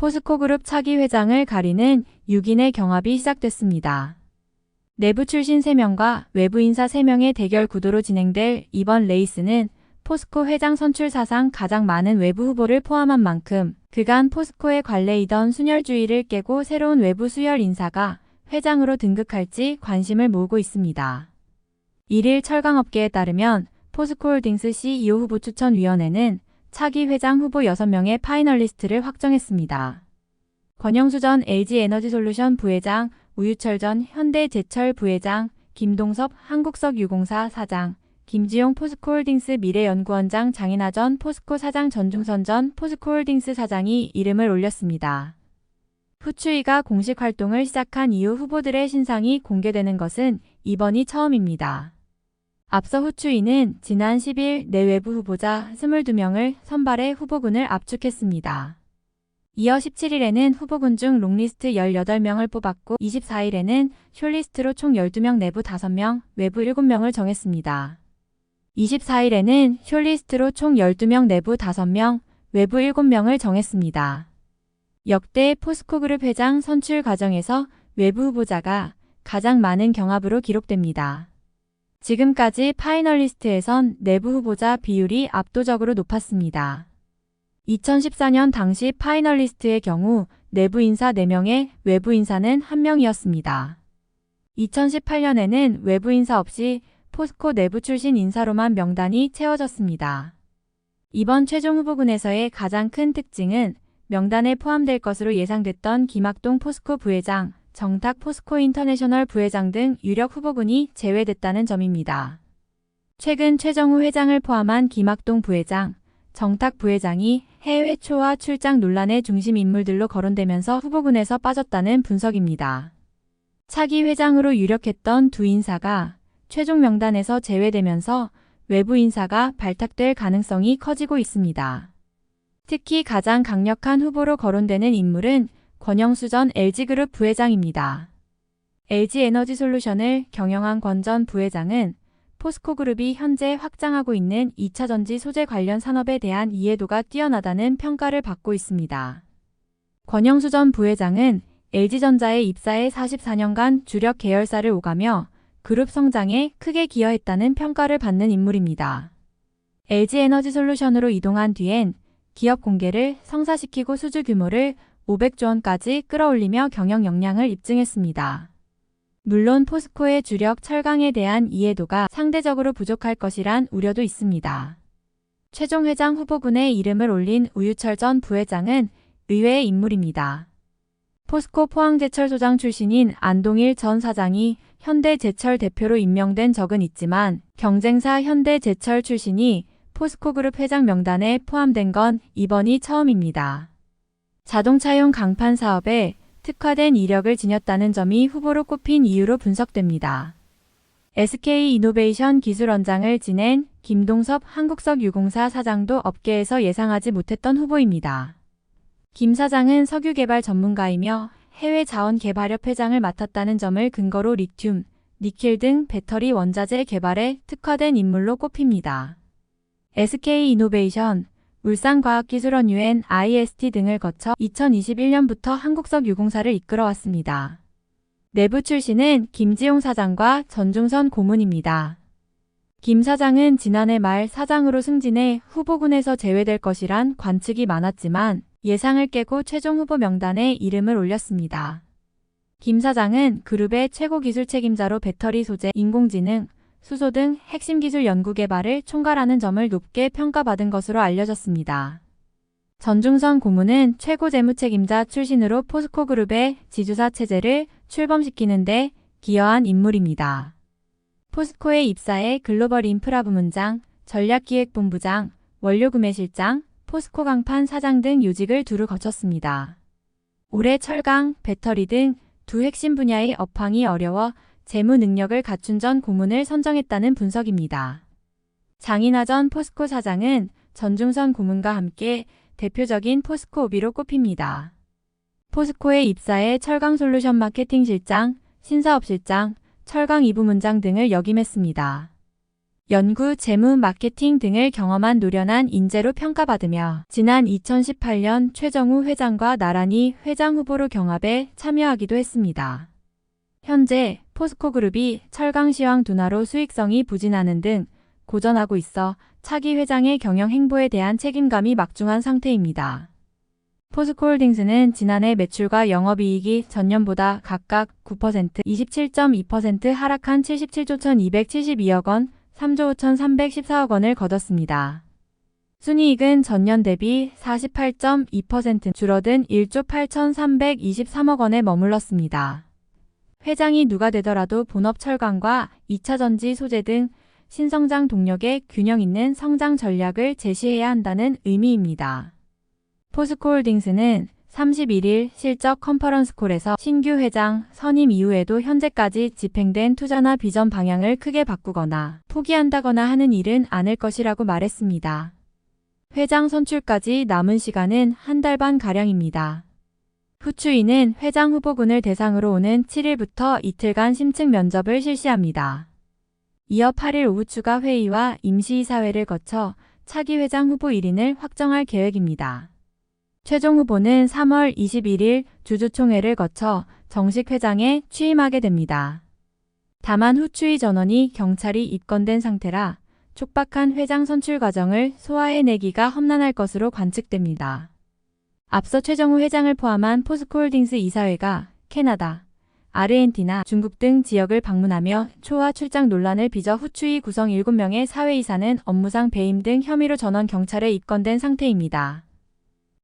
포스코그룹 차기 회장을 가리는 6인의 경합이 시작됐습니다. 내부 출신 3명과 외부 인사 3명의 대결 구도로 진행될 이번 레이스는 포스코 회장 선출 사상 가장 많은 외부 후보를 포함한 만큼 그간 포스코의 관례이던 순혈주의를 깨고 새로운 외부 수혈 인사가 회장으로 등극할지 관심을 모으고 있습니다. 1일 철강업계에 따르면 포스코홀딩스 CEO 후보 추천위원회는 차기 회장 후보 6명의 파이널리스트를 확정했습니다. 권영수 전 LG에너지솔루션 부회장, 우유철 전 현대제철 부회장, 김동섭 한국석유공사 사장, 김지용 포스코홀딩스 미래연구원장 장인하 전 포스코 사장 전중선 전 포스코홀딩스 사장이 이름을 올렸습니다. 후추위가 공식 활동을 시작한 이후 후보들의 신상이 공개되는 것은 이번이 처음입니다. 앞서 후추위는 지난 10일 내외부 후보자 22명을 선발해 후보군을 압축했습니다. 이어 17일에는 후보군 중 롱리스트 18명을 뽑았고 24일에는 숏리스트로 총 12명 내부 5명, 외부 7명을 정했습니다. 24일에는 숏리스트로 총 12명 내부 5명, 외부 7명을 정했습니다. 역대 포스코그룹 회장 선출 과정에서 외부 후보자가 가장 많은 경합으로 기록됩니다. 지금까지 파이널리스트에선 내부 후보자 비율이 압도적으로 높았습니다. 2014년 당시 파이널리스트의 경우 내부 인사 4명에 외부 인사는 1명이었습니다. 2018년에는 외부 인사 없이 포스코 내부 출신 인사로만 명단이 채워졌습니다. 이번 최종 후보군에서의 가장 큰 특징은 명단에 포함될 것으로 예상됐던 김학동 포스코 부회장, 정탁 포스코 인터내셔널 부회장 등 유력 후보군이 제외됐다는 점입니다. 최근 최정우 회장을 포함한 김학동 부회장, 정탁 부회장이 해외 초와 출장 논란의 중심 인물들로 거론되면서 후보군에서 빠졌다는 분석입니다. 차기 회장으로 유력했던 두 인사가 최종 명단에서 제외되면서 외부 인사가 발탁될 가능성이 커지고 있습니다. 특히 가장 강력한 후보로 거론되는 인물은 권영수 전 LG그룹 부회장입니다. LG에너지솔루션을 경영한 권 전 부회장은 포스코그룹이 현재 확장하고 있는 2차 전지 소재 관련 산업에 대한 이해도가 뛰어나다는 평가를 받고 있습니다. 권영수 전 부회장은 LG전자에 입사해 44년간 주력 계열사를 오가며 그룹 성장에 크게 기여했다는 평가를 받는 인물입니다. LG에너지솔루션으로 이동한 뒤엔 기업 공개를 성사시키고 수주 규모를 500조 원까지 끌어올리며 경영 역량을 입증했습니다. 물론 포스코의 주력 철강에 대한 이해도가 상대적으로 부족할 것이란 우려도 있습니다. 최종 회장 후보군에 이름을 올린 우유철 전 부회장은 의외의 인물입니다. 포스코 포항제철소장 출신인 안동일 전 사장이 현대제철 대표로 임명된 적은 있지만 경쟁사 현대제철 출신이 포스코그룹 회장 명단에 포함된 건 이번이 처음입니다. 자동차용 강판 사업에 특화된 이력을 지녔다는 점이 후보로 꼽힌 이유로 분석됩니다. SK 이노베이션 기술원장을 지낸 김동섭 한국석 유공사 사장도 업계에서 예상하지 못했던 후보입니다. 김 사장은 석유 개발 전문가이며 해외 자원 개발협 회장을 맡았다는 점을 근거로 리튬, 니켈 등 배터리 원자재 개발에 특화된 인물로 꼽힙니다. SK 이노베이션, 울산과학기술원 UN IST 등을 거쳐 2021년부터 한국석 유공사를 이끌어왔습니다. 내부 출신은 김지용 사장과 전중선 고문입니다. 김 사장은 지난해 말 사장으로 승진해 후보군에서 제외될 것이란 관측이 많았지만 예상을 깨고 최종 후보 명단에 이름을 올렸습니다. 김 사장은 그룹의 최고 기술 책임자로 배터리 소재, 인공지능, 수소 등 핵심 기술 연구 개발을 총괄하는 점을 높게 평가받은 것으로 알려졌습니다. 전중선 고문은 최고 재무 책임자 출신으로 포스코 그룹의 지주사 체제를 출범시키는 데 기여한 인물입니다. 포스코에 입사해 글로벌 인프라 부문장, 전략기획본부장, 원료구매실장, 포스코 강판 사장 등 요직을 두루 거쳤습니다. 올해 철강, 배터리 등 두 핵심 분야의 업황이 어려워 재무 능력을 갖춘 전 고문을 선정했다는 분석입니다. 장인하 전 포스코 사장은 전중선 고문과 함께 대표적인 포스코 오비로 꼽힙니다. 포스코에 입사해 철강 솔루션 마케팅 실장, 신사업 실장, 철강 2부문장 등을 역임했습니다. 연구, 재무, 마케팅 등을 경험한 노련한 인재로 평가받으며 지난 2018년 최정우 회장과 나란히 회장 후보로 경합에 참여하기도 했습니다. 현재 포스코그룹이 철강시황 둔화로 수익성이 부진하는 등 고전하고 있어 차기 회장의 경영 행보에 대한 책임감이 막중한 상태입니다. 포스코홀딩스는 지난해 매출과 영업이익이 전년보다 각각 9%, 27.2% 하락한 77조 1272억 원, 3조 5314억 원을 거뒀습니다. 순이익은 전년 대비 48.2% 줄어든 1조 8323억 원에 머물렀습니다. 회장이 누가 되더라도 본업 철강과 2차 전지 소재 등 신성장 동력의 균형 있는 성장 전략을 제시해야 한다는 의미입니다. 포스코홀딩스는 31일 실적 컨퍼런스콜에서 신규 회장 선임 이후에도 현재까지 집행된 투자나 비전 방향을 크게 바꾸거나 포기한다거나 하는 일은 않을 것이라고 말했습니다. 회장 선출까지 남은 시간은 한 달 반 가량입니다. 후추위는 회장 후보군을 대상으로 오는 7일부터 이틀간 심층 면접을 실시합니다. 이어 8일 오후 추가 회의와 임시이사회를 거쳐 차기 회장 후보 1인을 확정할 계획입니다. 최종 후보는 3월 21일 주주총회를 거쳐 정식 회장에 취임하게 됩니다. 다만 후추위 전원이 경찰이 입건된 상태라 촉박한 회장 선출 과정을 소화해내기가 험난할 것으로 관측됩니다. 앞서 최정우 회장을 포함한 포스코홀딩스 이사회가 캐나다, 아르헨티나, 중국 등 지역을 방문하며 초와 출장 논란을 빚어 후추위 구성 7명의 사회이사는 업무상 배임 등 혐의로 전원 경찰에 입건된 상태입니다.